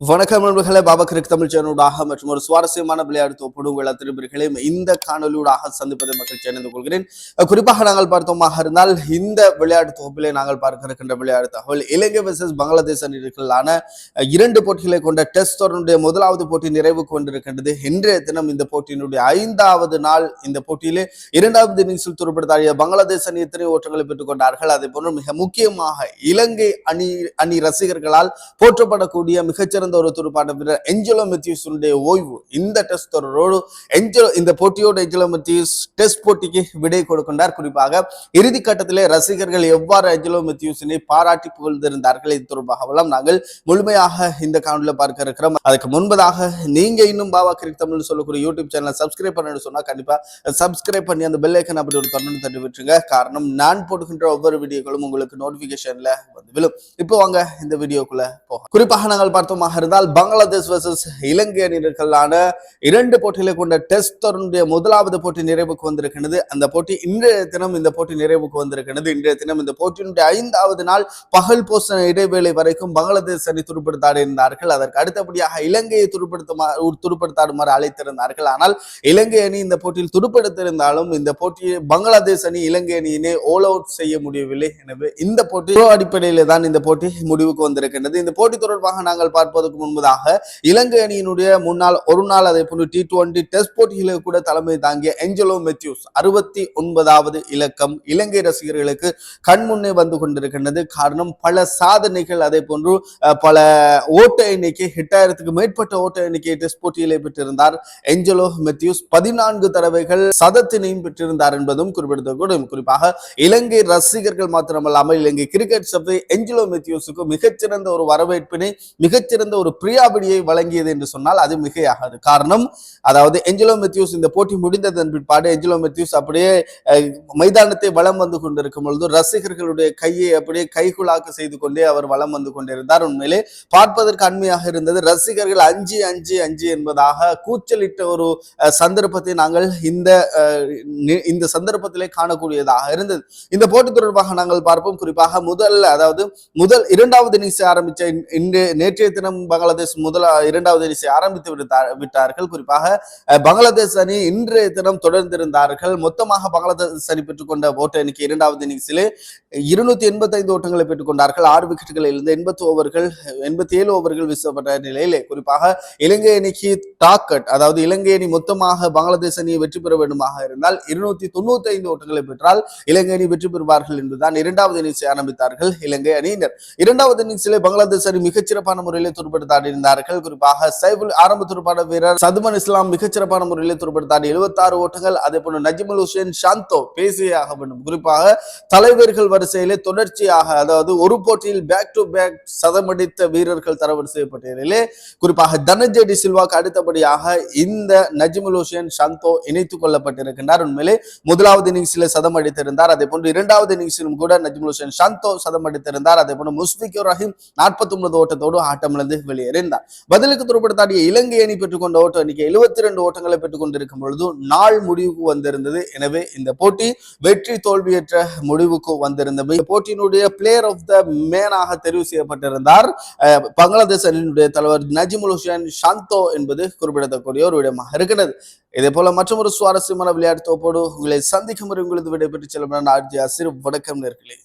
வணக்கம் நண்பர்களே பாபா கிரிக் தமிழ் சேனலூடாக மற்றும் ஒரு சுவாரஸ்யமான விளையாட்டு தொப்போடு உங்கள் அத்திருப்பர்களையும் இந்த காணொலியூடாக சந்திப்பதை மகிழ்ச்சி அணிந்து கொள்கிறேன். குறிப்பாக நாங்கள் பார்த்தோமாக இருந்தால் இந்த விளையாட்டு தொகுப்பிலே நாங்கள் பார்க்க இருக்கின்ற விளையாட்டு தகவல் இலங்கை வெர்சஸ் பங்களாதேஷ் அணிகளுக்கான இரண்டு போட்டிகளை கொண்ட டெஸ்ட் தொடருடைய முதலாவது போட்டி நிறைவு கொண்டிருக்கின்றது. இன்றைய தினம் இந்த போட்டியினுடைய ஐந்தாவது நாள் இந்த போட்டியிலே இரண்டாவது இன்னிங்ஸில் துருப்படுத்தாடிய பங்களாதேஷ் அணி எத்தனை ஓட்டங்களை பெற்றுக் கொண்டார்கள்? அதே போன்று மிக முக்கியமாக இலங்கை அணி அணி ரசிகர்களால் போற்றப்படக்கூடிய மிகச்சிறந்த சிறந்த ஒரு துடுப்பாட்ட வீரர் எஞ்சலோ மெத்யூஸுடைய ஓய்வு. இந்த டெஸ்ட் தொடரோடு எஞ்சலோ இந்த போட்டியோடு எஞ்சலோ மெத்யூஸ் டெஸ்ட் போட்டிக்கு விடை கொடுக்கின்றார். குறிப்பாக இறுதி கட்டத்திலே ரசிகர்கள் எவ்வாறு எஞ்சலோ மெத்யூஸினை பாராட்டி புகழ்ந்திருந்தார்கள் இது தொடர்பாகவெல்லாம் நாங்கள் முழுமையாக இந்த காணொலியில் பார்க்க இருக்கிறோம். அதுக்கு முன்பதாக நீங்க இன்னும் பாபா கிரிக் தமிழ் சொல்லக்கூடிய யூடியூப் சேனலை சப்ஸ்கிரைப் பண்ணணும்னு சொன்னா கண்டிப்பா சப்ஸ்கிரைப் பண்ணி அந்த பெல் ஐக்கன் அப்படி ஒரு தொடர்ந்து தட்டி விட்டுருங்க. காரணம் நான் போடுகின்ற ஒவ்வொரு வீடியோக்களும் உங்களுக்கு நோட்டிபிகேஷன்ல வந்து விழும். இப்போ வாங்க இந்த வீடியோக்குள்ள போக குறிப்பாக நாங்கள் பார்த்தோமாக இருந்தால் பங்களாதேஷ் வர்சஸ் இலங்கை அணியினர்களான இரண்டு போட்டிகளை கொண்ட டெஸ்ட் தொடருடைய முதலாவது போட்டி நிறைவுக்கு வந்திருக்கிறது. அந்த போட்டி இன்றைய தினம் இந்த போட்டி நிறைவுக்கு வந்திருக்கிறது. இன்றைய தினம் இந்த போட்டியினுடைய ஐந்தாவது நாள் பகல் போசன இடைவேளை வரைக்கும் பங்களாதேஷ் அணி துருப்படுத்தாடி இருந்தார்கள். அதற்கு அடுத்தபடியாக இலங்கையை துடுப்படுத்துமா துருப்படுத்தாடுமாறு அழைத்திருந்தார்கள். ஆனால் இலங்கை அணி இந்த போட்டியில் துருப்படுத்திருந்தாலும் இந்த போட்டியை பங்களாதேஷ் அணி இலங்கை அணியினை ஓல் அவுட் செய்ய முடியவில்லை. எனவே இந்த போட்டி அடிப்படையில் அடிப்படையிலே தான் இந்த போட்டி முடிவுக்கு வந்திருக்கின்றது. இந்த போட்டி தொடர்பாக நாங்கள் பார்ப்பதற்கு முன்பதாக இலங்கை அணியினுடைய முன்னாள் ஒரு நாள் அதே போன்று டி டுவெண்டி டெஸ்ட் போட்டிகளுக்கு கூட தலைமை தாங்கிய ஏஞ்சலோ மெத்யூஸ் அறுபத்தி ஒன்பதாவது இலக்கம் இலங்கை ரசிகர்களுக்கு கண்முன்னே வந்து கொண்டிருக்கின்றது. காரணம் பல சாதனைகள் அதே போன்று பல ஓட்ட எண்ணிக்கை எட்டாயிரத்துக்கு மேற்பட்ட ஓட்ட எண்ணிக்கை டெஸ்ட் போட்டியிலே பெற்றிருந்தார். ஏஞ்சலோ மெத்யூஸ் பதினான்கு தடவைகள் சதத்தினையும் பெற்றிருந்தார் என்பதும் குறிப்பிடத்தக்கூடும் குறிப்பாக இலங்கை ரசிகர்கள் மாத்திரமல்லாமல் இலங்கை கிரிக்கெட் சபை ஏஞ்சலோ மெத்யூஸுக்கு மிகச்சிறந்த ஒரு வரவேற்பினை மிகச்சிறந்த ஒரு பிரியாபிடியை வழங்கியது என்று சொன்னால் அது மிகையாகாது. காரணம் அதாவது எஞ்சலோ மெத்யூஸ் இந்த போட்டி முடிந்ததன் பிற்பாடு எஞ்சலோ மெத்யூஸ் அப்படியே மைதானத்தை வலம் வந்து கொண்டிருக்கும் பொழுது ரசிகர்களுடைய கையை அப்படியே கைகுலாக்கு செய்து கொண்டே அவர் வலம் வந்து கொண்டிருந்தார். உண்மையிலே பார்ப்பதற்கு அண்மையாக இருந்தது ரசிகர்கள் அஞ்சு அஞ்சு அஞ்சு என்பதாக கூச்சலிட்ட ஒரு சந்தர்ப்பத்தை நாங்கள் இந்த இந்த சந்தர்ப்பத்திலே காணக்கூடியதாக இருந்தது. இந்த போட்டி தொடர்பாக நாங்கள் பார்ப்போம். குறிப்பாக முதல் அதாவது முதல் இரண்டாவது இன்னிங்ஸ் ஆரம்பிச்ச இன்- இன்று நேற்றைய தினம் பங்களாதேஷ் முதல் இரண்டாவது இன்னிங்ஸை ஆரம்பித்து விடுத்தார் விட்டார்கள். குறிப்பாக பங்களாதேஷ் அணி இன்றைய தினம் தொடர்ந்திருந்தார்கள். மொத்தமாக பங்களாதேஷ் அணி பெற்றுக்கொண்ட ஓட்ட எண்ணிக்கை இரண்டாவது இன்னிங்ஸிலே இருநூத்தி எண்பத்தி ஐந்து ஓட்டங்களை பெற்றுக்கொண்டார்கள். ஆறு விக்கெட்டுகளில் இருந்து எண்பத்தி ஓவர்கள் எண்பத்தி ஏழு ஓவர்கள் வீசப்பட்ட நிலையிலே குறிப்பாக இலங்கை அணிக்கு டாக்கட் அதாவது இலங்கை அணி மொத்தமாக பங்களாதேஷ் அணியை வெற்றி பெற வேண்டுமாக இருந்தால் இருநூத்தி தொண்ணூத்தி ஐந்து ஓட்டங்களை பெற்றால் இலங்கை அணி வெற்றி பெறுவார்கள் என்றுதான் இரண்டாவது இன்னிங்ஸை ஆரம்பித்தார்கள் இலங்கை அணியினர். இரண்டாவது இன்னிங்ஸிலே பங்களாதேஷ் அணி மிகச்சிறப்பான முறையில் துடுப்படுத்தாடி இருந்தார்கள் குறிப்பாக சைபுல் ஆரம்ப துடுப்பாட வீரர் சதுமன் இஸ்லாம் மிகச்சிறப்பான முறையிலே துடுப்படுத்தாடி எழுபத்தாறு ஓட்டங்கள் அதே போன்று நஜிமுல் ஹுசேன் ஷாந்தோ பேசியே ஆக வேண்டும். குறிப்பாக தலைவர்கள் வரிசையிலே தொடர்ச்சியாக அதாவது ஒரு போட்டியில் பேக் டு பேக் சதமடித்த வீரர்கள் தரவரிசை பட்டியலிலே குறிப்பாக தனஞ்செடி சில்வாக்கு அடுத்தபடியாக இந்த நஜிமுல் ஹுசேன் ஷாந்தோ இணைத்துக் கொள்ளப்பட்டிருக்கின்றார். உண்மையிலே முதலாவது இன்னிங்ஸில் சதம் அடித்திருந்தார். அதே போன்று இரண்டாவது இன்னிங்ஸிலும் கூட நஜிமுல் ஹுசேன் ஷாந்தோ சதம் அடித்திருந்தார். அதே போன்று முஸ்பிக் ரஹீம் நாற்பத்தி ஒன்பது ஓட்டத்தோடு ஆட்டமிழந்து வெளியேறினார் பதிலுக்கு துருப்படுத்தாடிய இலங்கை அணி பெற்றுக்கொண்ட ஓட்ட எண்ணிக்கை எழுபத்தி ரெண்டு ஓட்டங்களை பெற்றுக் கொண்டிருக்கும் பொழுது நாள் முடிவுக்கு வந்திருந்தது. எனவே இந்த போட்டி வெற்றி தோல்வியற்ற முடிவுக்கு வந்திருந்தது. போட்டியினுடைய பிளேயர் ஆஃப் த மேனாக தெரிவு செய்யப்பட்டிருந்தார். அஹ், பங்களாதேஷ் அணியினுடைய தலைவர் நஜிமுல் ஹுசேன் சாந்தோ என்பது குறிப்பிடத்தக்கூடிய ஒரு விடயமாக இருக்கிறது. இதே போல மற்றொரு சுவாரஸ்யமான விளையாட்டு தோப்போடு உங்களை சந்திக்கும் முறை உங்களது விடைபெற்று செல்லும் நான் ஆர்ஜி அசிறு வணக்கம் நேர்களே.